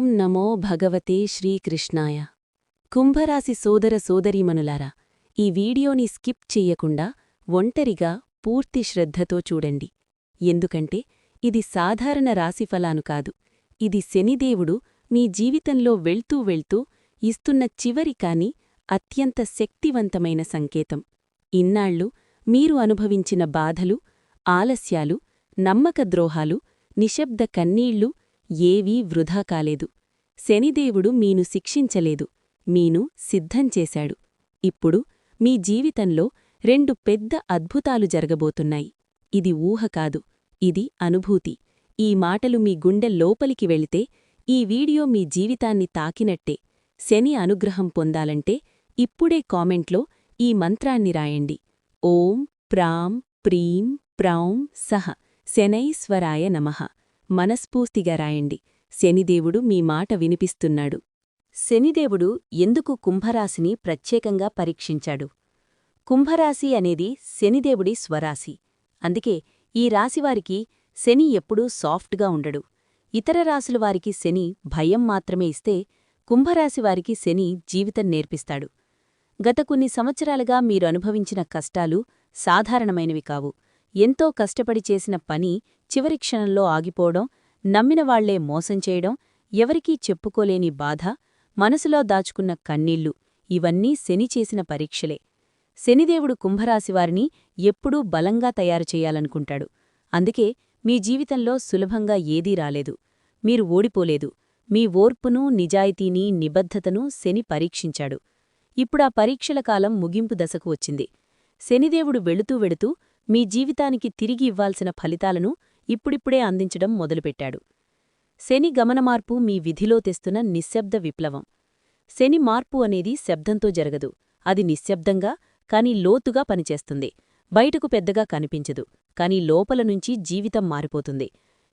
ఓం నమో భగవతే శ్రీకృష్ణాయ. కుంభరాశి సోదర సోదరీమణులారా ఈ వీడియోని స్కిప్ చెయ్యకుండా ఒంటరిగా పూర్తి శ్రద్ధతో చూడండి. ఎందుకంటే ఇది సాధారణ రాశిఫలాను కాదు. ఇది శనిదేవుడు మీ జీవితంలో వెళ్తూ వెళ్తూ ఇస్తున్న చివరి కాని అత్యంత శక్తివంతమైన సంకేతం. ఇన్నాళ్ళు మీరు అనుభవించిన బాధలు ఆలస్యాలు నమ్మక ద్రోహాలు నిశ్శబ్ద కన్నీళ్ళు ఏవీ వృధా కాలేదు. శనిదేవుడు మీను శిక్షించలేదు. మీను సిద్ధంచేశాడు ఇప్పుడు మీ జీవితంలో రెండు పెద్ద అద్భుతాలు జరగబోతున్నాయి. ఇది ఊహ కాదు. ఇది అనుభూతి. ఈ మాటలు మీ గుండె లోపలికి వెళితే ఈ వీడియో మీ జీవితాన్ని తాకినట్టే. శని అనుగ్రహం పొందాలంటే ఇప్పుడే కామెంట్లో ఈ మంత్రాన్ని రాయండి. ఓం ప్రాం ప్రీం ప్రౌం సహ శనైశ్వరాయ నమః. మనస్ఫూర్తిగా రాయండి. శనిదేవుడు మీ మాట వినిపిస్తున్నాడు. శనిదేవుడు ఎందుకు కుంభరాశిని ప్రత్యేకంగా పరీక్షించాడు? కుంభరాశి అనేది శనిదేవుడి స్వరాశి. అందుకే ఈ రాశివారికి శని ఎప్పుడూ సాఫ్ట్గా ఉండడు. ఇతర రాశుల వారికి శని భయం మాత్రమే ఇస్తే కుంభరాశివారికి శని జీవితం నేర్పిస్తాడు. గత కొన్ని సంవత్సరాలుగా మీరు అనుభవించిన కష్టాలు సాధారణమైనవి కావు. ఎంతో కష్టపడి చేసిన పని చివరి క్షణంలో ఆగిపోవడం నమ్మిన వాళ్ళే మోసం చేయడం ఎవరికీ చెప్పుకోలేని బాధ మనసులో దాచుకున్న కన్నీళ్ళు ఇవన్నీ శని చేసిన పరీక్షలే. శనిదేవుడు కుంభరాశివారిని ఎప్పుడూ బలంగా తయారు చేయాలనుకుంటాడు. అందుకే మీ జీవితంలో సులభంగా ఏదీ రాలేదు. మీరు ఓడిపోలేదు. మీ ఓర్పును నిజాయితీని నిబద్ధతను శని పరీక్షించాడు. ఇప్పుడా పరీక్షల కాలం ముగింపు దశకు వచ్చింది. శనిదేవుడు వెళుతూ వెళుతూ మీ జీవితానికి తిరిగి ఇవ్వాల్సిన ఫలితాలను ఇప్పుడిప్పుడే అందించడం మొదలుపెట్టాడు. శని గమనమార్పు మీ విధిలో తెస్తున్న నిశ్శబ్ద విప్లవం. శని మార్పు అనేది శబ్దంతో జరగదు. అది నిశ్శబ్దంగా కాని లోతుగా పనిచేస్తుంది. బయటకు పెద్దగా కనిపించదు కాని లోపల నుంచి జీవితం మారిపోతుంది.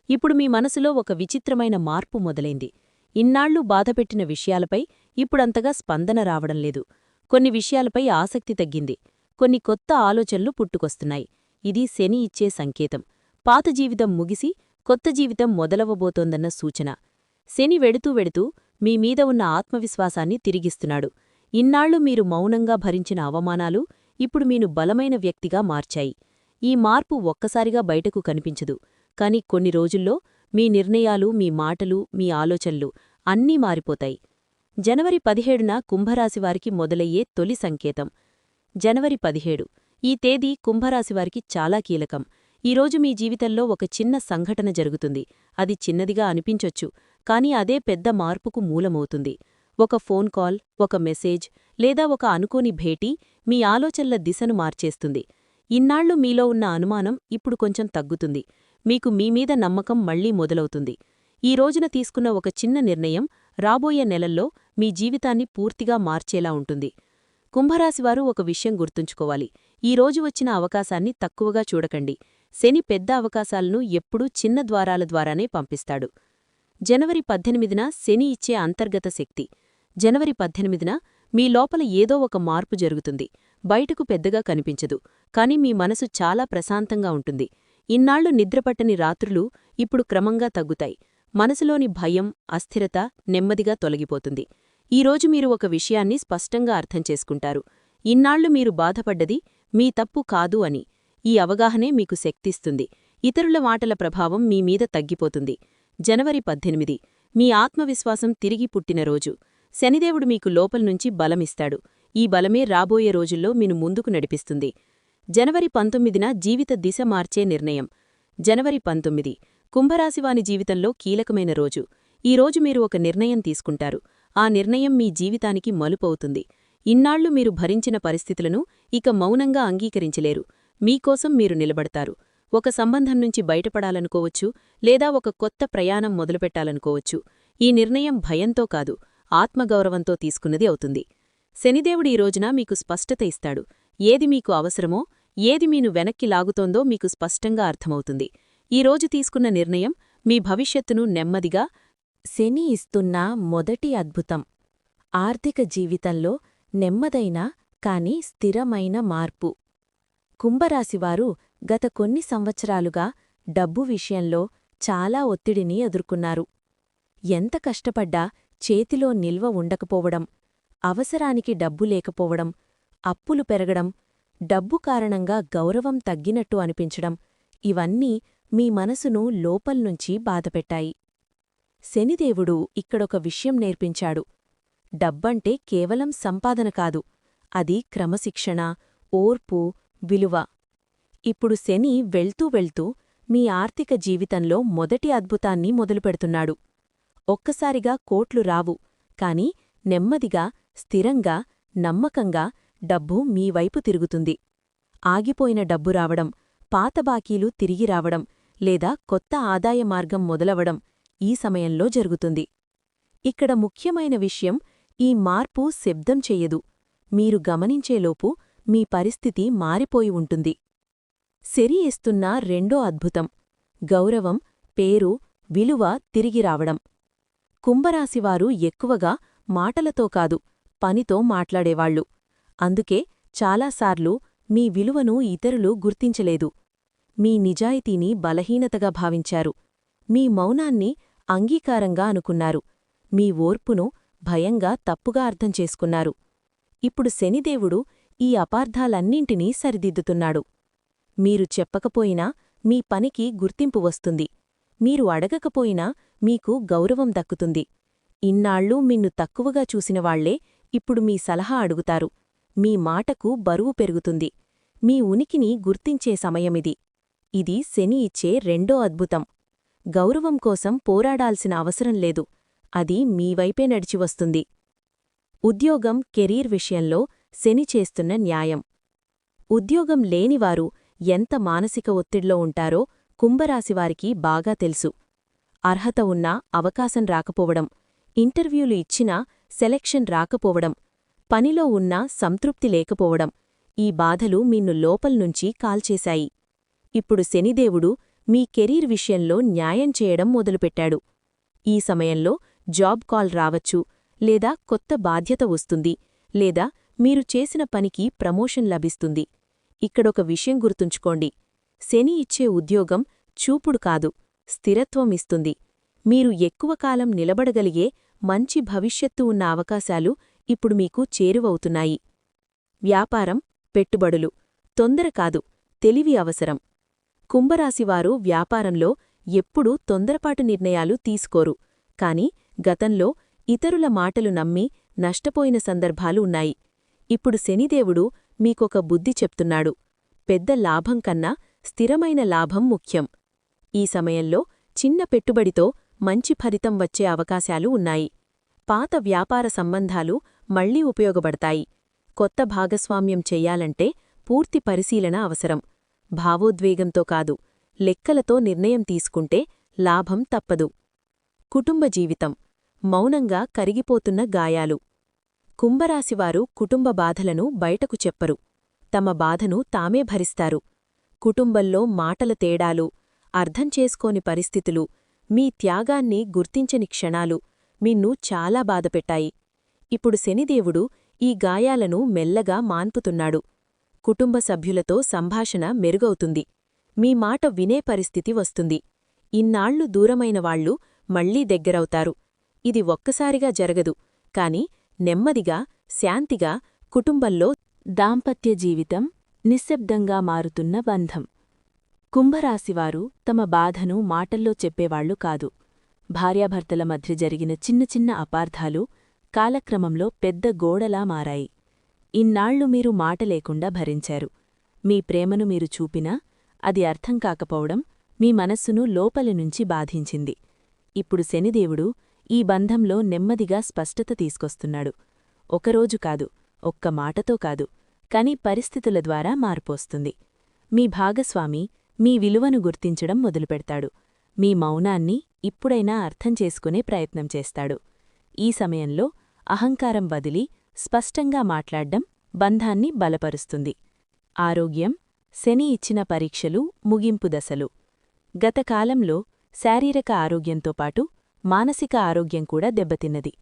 ఇప్పుడు మీ మనసులో ఒక విచిత్రమైన మార్పు మొదలైంది. ఇన్నాళ్ళు బాధపెట్టిన విషయాలపై ఇప్పుడంతగా స్పందన రావడం లేదు. కొన్ని విషయాలపై ఆసక్తి తగ్గింది. కొన్ని కొత్త ఆలోచనలు పుట్టుకొస్తున్నాయి. ఇది శని ఇచ్చే సంకేతం. పాత జీవితం ముగిసి కొత్త జీవితం మొదలవబోతోందన్న సూచన. శని వెడుతూ వెడుతూ మీమీద ఉన్న ఆత్మవిశ్వాసాన్ని తిరిగిస్తున్నాడు. ఇన్నాళ్ళు మీరు మౌనంగా భరించిన అవమానాలు ఇప్పుడు మీను బలమైన వ్యక్తిగా మార్చాయి. ఈ మార్పు ఒక్కసారిగా బయటకు కనిపించదు. కాని కొన్ని రోజుల్లో మీ నిర్ణయాలు మీ మాటలు మీ ఆలోచనలు అన్నీ మారిపోతాయి. జనవరి పదిహేడున కుంభరాశివారికి మొదలయ్యే తొలి సంకేతం. జనవరి పదిహేడు. ఈ తేదీ కుంభరాశివారికి చాలా కీలకం. ఈరోజు మీ జీవితంలో ఒక చిన్న సంఘటన జరుగుతుంది. అది చిన్నదిగా అనిపించొచ్చు కాని అదే పెద్ద మార్పుకు మూలమవుతుంది. ఒక ఫోన్ కాల్ ఒక మెసేజ్ లేదా ఒక అనుకోని భేటీ మీ ఆలోచనల దిశను మార్చేస్తుంది. ఇన్నాళ్ళు మీలో ఉన్న అనుమానం ఇప్పుడు కొంచెం తగ్గుతుంది. మీకు మీమీద నమ్మకం మళ్ళీ మొదలవుతుంది. ఈ రోజున తీసుకున్న ఒక చిన్న నిర్ణయం రాబోయే నెలల్లో మీ జీవితాన్ని పూర్తిగా మార్చేలా ఉంటుంది. కుంభరాశివారు ఒక విషయం గుర్తుంచుకోవాలి. ఈ రోజు వచ్చిన అవకాశాన్ని తక్కువగా చూడకండి. శని పెద్ద అవకాశాలను ఎప్పుడూ చిన్న ద్వారాల ద్వారానే పంపిస్తాడు. జనవరి పద్దెనిమిదిన శని ఇచ్చే అంతర్గత శక్తి. జనవరి పద్దెనిమిదిన మీ లోపల ఏదో ఒక మార్పు జరుగుతుంది. బయటకు పెద్దగా కనిపించదు. కాని మీ మనసు చాలా ప్రశాంతంగా ఉంటుంది. ఇన్నాళ్ళు నిద్రపట్టని రాత్రులు ఇప్పుడు క్రమంగా తగ్గుతాయి. మనసులోని భయం అస్థిరత నెమ్మదిగా తొలగిపోతుంది. ఈరోజు మీరు ఒక విషయాన్ని స్పష్టంగా అర్థం చేసుకుంటారు. ఇన్నాళ్ళు మీరు బాధపడ్డది మీ తప్పు కాదు అని. ఈ అవగాహనే మీకు శక్తిస్తుంది. ఇతరుల మాటల ప్రభావం మీమీద తగ్గిపోతుంది. జనవరి పద్దెనిమిది. మీ ఆత్మవిశ్వాసం తిరిగి పుట్టినరోజు శనిదేవుడు మీకు లోపల్నుంచి బలమిస్తాడు. ఈ బలమే రాబోయే రోజుల్లో మీను ముందుకు నడిపిస్తుంది. జనవరి పంతొమ్మిదిన జీవిత దిశ మార్చే నిర్ణయం. జనవరి పంతొమ్మిది. కుంభరాశివాని జీవితంలో కీలకమైన రోజు. ఈరోజు మీరు ఒక నిర్ణయం తీసుకుంటారు. ఆ నిర్ణయం మీ జీవితానికి మలుపవుతుంది ఇన్నాళ్ళు మీరు భరించిన పరిస్థితులను ఇక మౌనంగా అంగీకరించలేరు. మీకోసం మీరు నిలబడతారు. ఒక సంబంధం నుంచి బయటపడాలనుకోవచ్చు లేదా ఒక కొత్త ప్రయాణం మొదలుపెట్టాలనుకోవచ్చు. ఈ నిర్ణయం భయంతో కాదు ఆత్మగౌరవంతో తీసుకున్నది అవుతుంది. శనిదేవుడు ఈ రోజున మీకు స్పష్టత ఇస్తాడు. ఏది మీకు అవసరమో ఏది మీను వెనక్కి లాగుతోందో మీకు స్పష్టంగా అర్థమవుతుంది. ఈరోజు తీసుకున్న నిర్ణయం మీ భవిష్యత్తును నెమ్మదిగా శని ఇస్తున్న మొదటి అద్భుతం. ఆర్థిక జీవితంలో నెమ్మదైన కాని స్థిరమైన మార్పు. కుంభరాశివారు గత కొన్ని సంవత్సరాలుగా డబ్బు విషయంలో చాలా ఒత్తిడిని ఎదుర్కొన్నారు. ఎంత కష్టపడ్డా చేతిలో నిల్వ ఉండకపోవడం అవసరానికి డబ్బు లేకపోవడం అప్పులు పెరగడం డబ్బు కారణంగా గౌరవం తగ్గినట్టు అనిపించడం ఇవన్నీ మీ మనసును లోపల్నుంచి బాధపెట్టాయి. శనిదేవుడు ఇక్కడొక విషయం నేర్పించాడు. డబ్బంటే కేవలం సంపాదన కాదు అది క్రమశిక్షణ ఓర్పు విలువ. ఇప్పుడు శని వెళ్తూ వెళ్తూ మీ ఆర్థిక జీవితంలో మొదటి అద్భుతాన్ని మొదలుపెడుతున్నాడు. ఒక్కసారిగా కోట్లు రావు కాని నెమ్మదిగా స్థిరంగా నమ్మకంగా డబ్బు మీ వైపు తిరుగుతుంది. ఆగిపోయిన డబ్బు రావడం పాత బాకీలు తిరిగి రావడం లేదా కొత్త ఆదాయ మార్గం మొదలవడం ఈ సమయంలో జరుగుతుంది. ఇక్కడ ముఖ్యమైన విషయం ఈ మార్పు శబ్దం చెయ్యదు మీరు గమనించేలోపు మీ పరిస్థితి మారిపోయి ఉంటుంది. సెరి ఇస్తున్న రెండో అద్భుతం. గౌరవం పేరు విలువ తిరిగి రావడం. కుంభరాశివారు ఎక్కువగా మాటలతో కాదు పనితో మాట్లాడేవాళ్ళు అందుకే చాలాసార్లు మీ విలువను ఇతరులు గుర్తించలేదు. మీ నిజాయితీని బలహీనతగా భావించారు. మీ మౌనాన్ని అంగీకారంగా అనుకున్నారు. మీ ఓర్పును భయంగా తప్పుగా అర్థం చేసుకున్నారు. ఇప్పుడు శనిదేవుడు ఈ అపార్థాలన్నింటినీ సరిదిద్దుతున్నాడు. మీరు చెప్పకపోయినా మీ పనికి గుర్తింపు వస్తుంది. మీరు అడగకపోయినా మీకు గౌరవం దక్కుతుంది. ఇన్నాళ్ళూ మిన్ను తక్కువగా చూసినవాళ్ళే ఇప్పుడు మీ సలహా అడుగుతారు. మీ మాటకు బరువు పెరుగుతుంది. మీ ఉనికిని గుర్తించే సమయమిది. ఇది శని ఇచ్చే రెండో అద్భుతం. గౌరవం కోసం పోరాడాల్సిన అవసరం లేదు. అది మీవైపే నడిచివస్తుంది. ఉద్యోగం కెరీర్ విషయంలో శని చేస్తున్న న్యాయం. ఉద్యోగం లేనివారు ఎంత మానసిక ఒత్తిడిలో ఉంటారో కుంభరాశివారికి బాగా తెలుసు. అర్హత ఉన్నా అవకాశం రాకపోవడం ఇంటర్వ్యూలు ఇచ్చినా సెలెక్షన్ రాకపోవడం పనిలో ఉన్నా సంతృప్తి లేకపోవడం ఈ బాధలు మిన్ను లోపల్నుంచి కాల్చేశాయి. ఇప్పుడు శనిదేవుడు మీ కెరీర్ విషయంలో న్యాయం చేయడం మొదలుపెట్టాడు. ఈ సమయంలో జాబ్ కాల్ రావచ్చు లేదా కొత్త బాధ్యత వస్తుంది లేదా మీరు చేసిన పనికి ప్రమోషన్ లభిస్తుంది. ఇక్కడొక విషయం గుర్తుంచుకోండి. శని ఇచ్చే ఉద్యోగం చూపుడు కాదు స్థిరత్వం ఇస్తుంది. మీరు ఎక్కువ కాలం నిలబడగలిగే మంచి భవిష్యత్తు ఉన్న అవకాశాలు ఇప్పుడు మీకు చేరువవుతున్నాయి. వ్యాపారం పెట్టుబడులు తొందర కాదు తెలివి అవసరం. కుంభరాశివారు వ్యాపారంలో ఎప్పుడూ తొందరపాటు నిర్ణయాలు తీసుకోరు. కాని గతంలో ఇతరుల మాటలు నమ్మి నష్టపోయిన సందర్భాలు ఉన్నాయి. ఇప్పుడు శనిదేవుడు మీకొక బుద్ధి చెప్తున్నాడు. పెద్ద లాభం కన్నా స్థిరమైన లాభం ముఖ్యం. ఈ సమయంలో చిన్న పెట్టుబడితో మంచి ఫలితం వచ్చే అవకాశాలు ఉన్నాయి. పాత వ్యాపార సంబంధాలు మళ్ళీ ఉపయోగపడతాయి. కొత్త భాగస్వామ్యం చెయ్యాలంటే పూర్తి పరిశీలన అవసరం. భావోద్వేగంతో కాదు లెక్కలతో నిర్ణయం తీసుకుంటే లాభం తప్పదు. కుటుంబ జీవితం మౌనంగా కరిగిపోతున్న గాయాలు. కుంభరాశివారు కుటుంబ బాధలను బయటకు చెప్పరు. తమ బాధను తామే భరిస్తారు. కుటుంబంలో మాటల తేడాలు అర్థం చేసుకోని పరిస్థితులు మీ త్యాగాన్ని గుర్తించని క్షణాలు మిన్ను చాలా బాధపెట్టాయి. ఇప్పుడు శనిదేవుడు ఈ గాయాలను మెల్లగా మాన్పుతున్నాడు. కుటుంబ సభ్యులతో సంభాషణ మెరుగవుతుంది. మీ మాట వినే పరిస్థితి వస్తుంది. ఇన్నాళ్ళు దూరమైన వాళ్ళు మళ్ళీ దగ్గరవుతారు. ఇది ఒక్కసారిగా జరగదు. కాని నెమ్మదిగా శాంతిగా కుటుంబంలో దాంపత్య జీవితం నిశ్శబ్దంగా మారుతున్న బంధం. కుంభరాశివారు తమ బాధను మాటల్లో చెప్పేవాళ్ళు కాదు. భార్యాభర్తల మధ్య జరిగిన చిన్న చిన్న అపార్థాలు కాలక్రమంలో పెద్ద గోడలా మారాయి. ఇన్నాళ్ళు మీరు మాట లేకుండా భరించారు. మీ ప్రేమను మీరు చూపినా అది అర్థం కాకపోవడం మీ మనస్సును లోపలి నుంచి బాధించింది. ఇప్పుడు శనిదేవుడు ఈ బంధంలో నెమ్మదిగా స్పష్టత తీసుకొస్తున్నాడు. ఒకరోజు కాదు ఒక్క మాటతో కాదు కాని పరిస్థితుల ద్వారా మార్పోస్తుంది. మీ భాగస్వామి మీ విలువను గుర్తించడం మొదలుపెడతాడు. మీ మౌనాన్ని ఇప్పుడైనా అర్థం చేసుకునే ప్రయత్నం చేస్తాడు. ఈ సమయంలో అహంకారం వదిలి స్పష్టంగా మాట్లాడ్డం బంధాన్ని బలపరుస్తుంది. ఆరోగ్యం శని ఇచ్చిన పరీక్షలు ముగింపు దశలు. గతకాలంలో శారీరక ఆరోగ్యంతో పాటు మానసిక ఆరోగ్యం కూడా దెబ్బతిన్నది.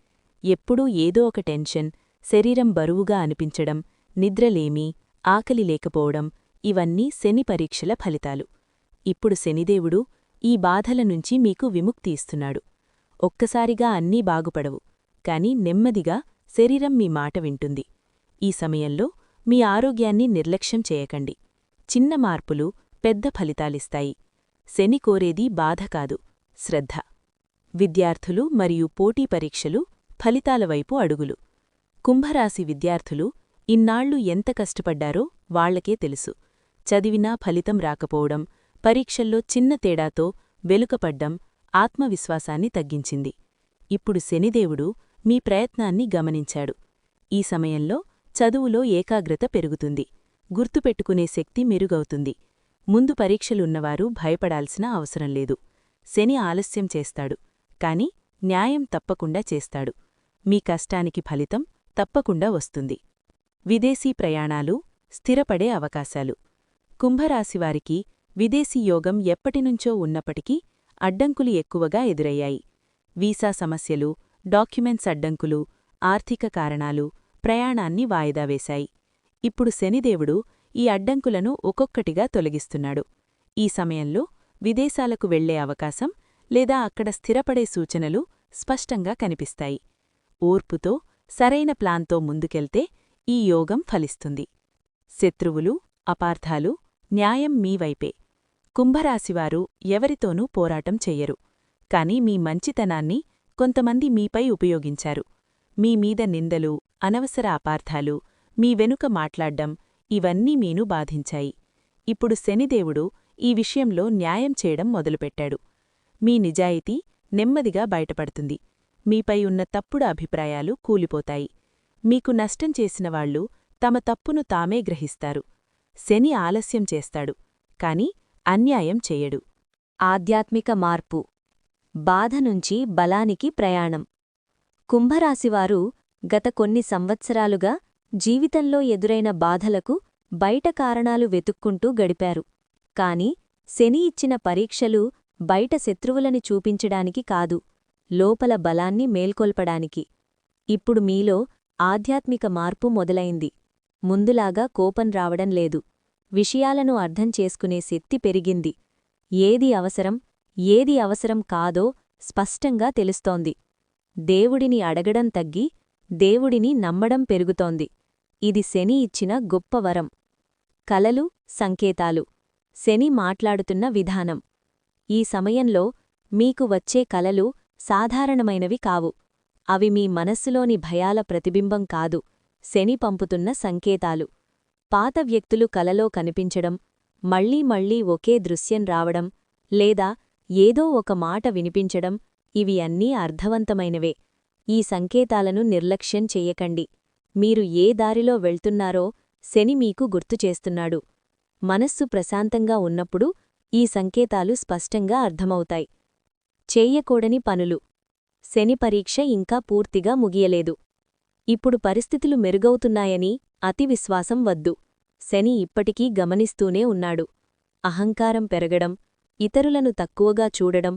ఎప్పుడూ ఏదో ఒక టెన్షన్ శరీరం బరువుగా అనిపించడం నిద్రలేమి ఆకలి లేకపోవడం ఇవన్నీ శని పరీక్షల ఫలితాలు. ఇప్పుడు శనిదేవుడు ఈ బాధల నుంచి మీకు విముక్తి ఇస్తున్నాడు. ఒక్కసారిగా అన్నీ బాగుపడవు. కాని నెమ్మదిగా శరీరం మీ మాట వింటుంది. ఈ సమయంలో మీ ఆరోగ్యాన్ని నిర్లక్ష్యం చేయకండి. చిన్న మార్పులు పెద్ద ఫలితాలిస్తాయి. శని కోరేది బాధ కాదు శ్రద్ధ. విద్యార్థులు మరియు పోటీ పరీక్షలు ఫలితాల వైపు అడుగులు. కుంభరాశి విద్యార్థులు ఇన్నాళ్ళు ఎంత కష్టపడ్డారో వాళ్ళకే తెలుసు. చదివినా ఫలితం రాకపోవడం పరీక్షల్లో చిన్న తేడాతో వెలుకపడ్డం ఆత్మవిశ్వాసాన్ని తగ్గించింది. ఇప్పుడు శనిదేవుడు మీ ప్రయత్నాన్ని గమనించాడు. ఈ సమయంలో చదువులో ఏకాగ్రత పెరుగుతుంది. గుర్తుపెట్టుకునే శక్తి మెరుగవుతుంది. ముందు పరీక్షలున్నవారు భయపడాల్సిన అవసరం లేదు. శని ఆలస్యం చేస్తాడు. కాని న్యాయం తప్పకుండా చేస్తాడు. మీ కష్టానికి ఫలితం తప్పకుండా వస్తుంది. విదేశీ ప్రయాణాలు స్థిరపడే అవకాశాలు. కుంభరాశివారికి విదేశీ యోగం ఎప్పటినుంచో ఉన్నప్పటికీ అడ్డంకులు ఎక్కువగా ఎదురయ్యాయి. వీసా సమస్యలు డాక్యుమెంట్స్ అడ్డంకులు ఆర్థిక కారణాలు ప్రయాణాన్ని వాయిదా వేశాయి. ఇప్పుడు శనిదేవుడు ఈ అడ్డంకులను ఒక్కొక్కటిగా తొలగిస్తున్నాడు. ఈ సమయంలో విదేశాలకు వెళ్ళే అవకాశం లేదా అక్కడ స్థిరపడే సూచనలు స్పష్టంగా కనిపిస్తాయి. ఓర్పుతో సరైన ప్లాన్తో ముందుకెళ్తే ఈ యోగం ఫలిస్తుంది. శత్రువులు అపార్థాలు న్యాయం మీవైపే కుంభరాశివారు ఎవరితోనూ పోరాటం చెయ్యరు. కాని మీ మంచితనాన్ని కొంతమంది మీపై ఉపయోగించారు. మీ మీద నిందలు అనవసర అపార్థాలు మీ వెనుక మాట్లాడ్డం ఇవన్నీ మీను బాధించాయి. ఇప్పుడు శనిదేవుడు ఈ విషయంలో న్యాయం చేయడం మొదలుపెట్టాడు. మీ నిజాయితీ నెమ్మదిగా బయటపడుతుంది. మీపై ఉన్న తప్పుడు అభిప్రాయాలు కూలిపోతాయి. మీకు నష్టం చేసినవాళ్ళు తమ తప్పును తామే గ్రహిస్తారు. శని ఆలస్యం చేస్తాడు కాని అన్యాయం చెయ్యడు ఆధ్యాత్మిక మార్పు. బాధ నుంచి బలానికి ప్రయాణం. కుంభరాశివారు గత కొన్ని సంవత్సరాలుగా జీవితంలో ఎదురైన బాధలకు బయట కారణాలు వెతుక్కుంటూ గడిపారు. కాని శని ఇచ్చిన పరీక్షలు బయట శత్రువులని చూపించడానికి కాదు లోపల బలాన్ని మేల్కొల్పడానికి. ఇప్పుడు మీలో ఆధ్యాత్మిక మార్పు మొదలైంది. ముందులాగా కోపం రావడం లేదు. విషయాలను అర్థం చేసుకునే శక్తి పెరిగింది. ఏది అవసరం ఏది అవసరం కాదో స్పష్టంగా తెలుస్తోంది. దేవుడిని అడగడం తగ్గి దేవుడిని నమ్మడం పెరుగుతోంది. ఇది శని ఇచ్చిన గొప్ప వరం. కలలు సంకేతాలు. శని మాట్లాడుతున్న విధానం. ఈ సమయంలో మీకు వచ్చే కలలు సాధారణమైనవి కావు. అవి మీ మనస్సులోని భయాల ప్రతిబింబం కాదు. శని పంపుతున్న సంకేతాలు. పాత వ్యక్తులు కలలో కనిపించడం మళ్ళీ మళ్ళీ ఒకే దృశ్యం రావడం లేదా ఏదో ఒక మాట వినిపించడం ఇవి అన్నీ అర్థవంతమైనవే. ఈ సంకేతాలను నిర్లక్ష్యం చెయ్యకండి మీరు ఏ దారిలో వెళ్తున్నారో శని మీకు గుర్తుచేస్తున్నాడు మనస్సు ప్రశాంతంగా ఉన్నప్పుడు ఈ సంకేతాలు స్పష్టంగా అర్థమవుతాయి. చేయకూడని పనులు. శని పరీక్ష ఇంకా పూర్తిగా ముగియలేదు. ఇప్పుడు పరిస్థితులు మెరుగవుతున్నాయని అతి విశ్వాసం వద్దు. శని ఇప్పటికీ గమనిస్తూనే ఉన్నాడు. అహంకారం పెరగడం ఇతరులను తక్కువగా చూడడం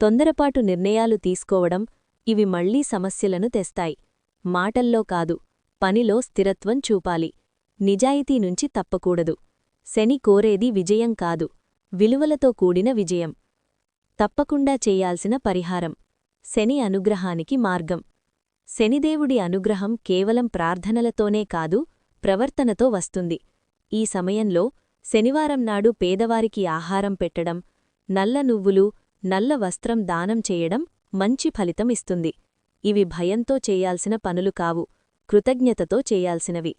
తొందరపాటు నిర్ణయాలు తీసుకోవడం ఇవి మళ్ళీ సమస్యలను తెస్తాయి. మాటల్లో కాదు పనిలో స్థిరత్వం చూపాలి. నిజాయితీ నుంచి తప్పకూడదు. శని కోరేది విజయం కాదు. విలువలతో కూడిన విజయం. తప్పకుండా చేయాల్సిన పరిహారం. శని అనుగ్రహానికి మార్గం. శనిదేవుడి అనుగ్రహం కేవలం ప్రార్థనలతోనే కాదు ప్రవర్తనతో వస్తుంది. ఈ సమయంలో శనివారం నాడు పేదవారికి ఆహారం పెట్టడం నల్ల నువ్వులు నల్ల వస్త్రం దానం చేయడం మంచి ఫలితం ఇస్తుంది. ఇవి భయంతో చేయాల్సిన పనులు కావు కృతజ్ఞతతో చేయాల్సినవి.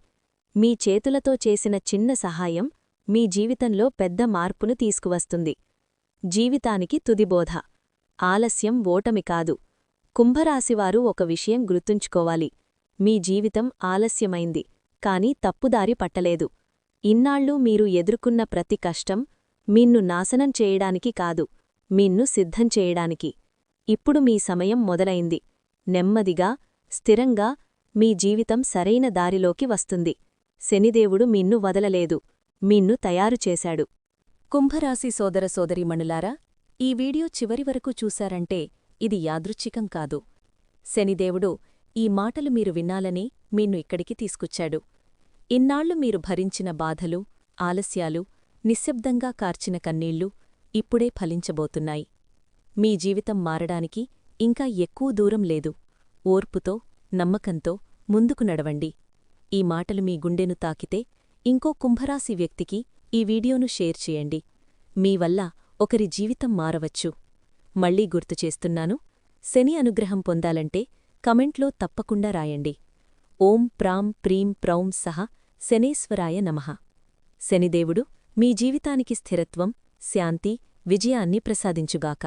మీ చేతులతో చేసిన చిన్న సహాయం మీ జీవితంలో పెద్ద మార్పును తీసుకువస్తుంది. జీవితానికి తుదిబోధ ఆలస్యం ఓటమి కాదు. కుంభరాశివారు ఒక విషయం గుర్తుంచుకోవాలి. మీ జీవితం ఆలస్యమైంది కాని తప్పుదారి పట్టలేదు. ఇన్నాళ్ళు మీరు ఎదుర్కొన్న ప్రతి కష్టం మిన్ను నాశనం చేయడానికి కాదు మిన్ను సిద్ధం చేయడానికి. ఇప్పుడు మీ సమయం మొదలైంది. నెమ్మదిగా స్థిరంగా మీ జీవితం సరైన దారిలోకి వస్తుంది. శనిదేవుడు మిన్ను వదలలేదు. మిన్ను తయారు చేశాడు. కుంభరాశి సోదర సోదరిమణులారా ఈ వీడియో చివరి వరకు చూశారంటే ఇది యాదృచ్ఛికం కాదు. శనిదేవుడు ఈ మాటలు మీరు వినాలని మిన్ను ఇక్కడికి తీసుకొచ్చాడు. ఇన్నాళ్ళు మీరు భరించిన బాధలు ఆలస్యాలు నిశ్శబ్దంగా కార్చిన కన్నీళ్ళు ఇప్పుడే ఫలించబోతున్నాయి. మీ జీవితం మారడానికి ఇంకా ఎక్కువ దూరం లేదు. ఓర్పుతో నమ్మకంతో ముందుకు నడవండి. ఈ మాటలు మీ గుండెను తాకితే ఇంకో కుంభరాశి వ్యక్తికి ఈ వీడియోను షేర్ చేయండి. మీ వల్ల ఒకరి జీవితం మారవచ్చు. మళ్ళీ గుర్తు చేస్తున్నాను శని అనుగ్రహం పొందాలంటే కమెంట్లో తప్పకుండా రాయండి. ఓం ప్రాం ప్రీం ప్రౌం సహ శనేశ్వరాయ నమః. శనిదేవుడు మీ జీవితానికి స్థిరత్వం శాంతి విజయాన్ని ప్రసాదించుగాక.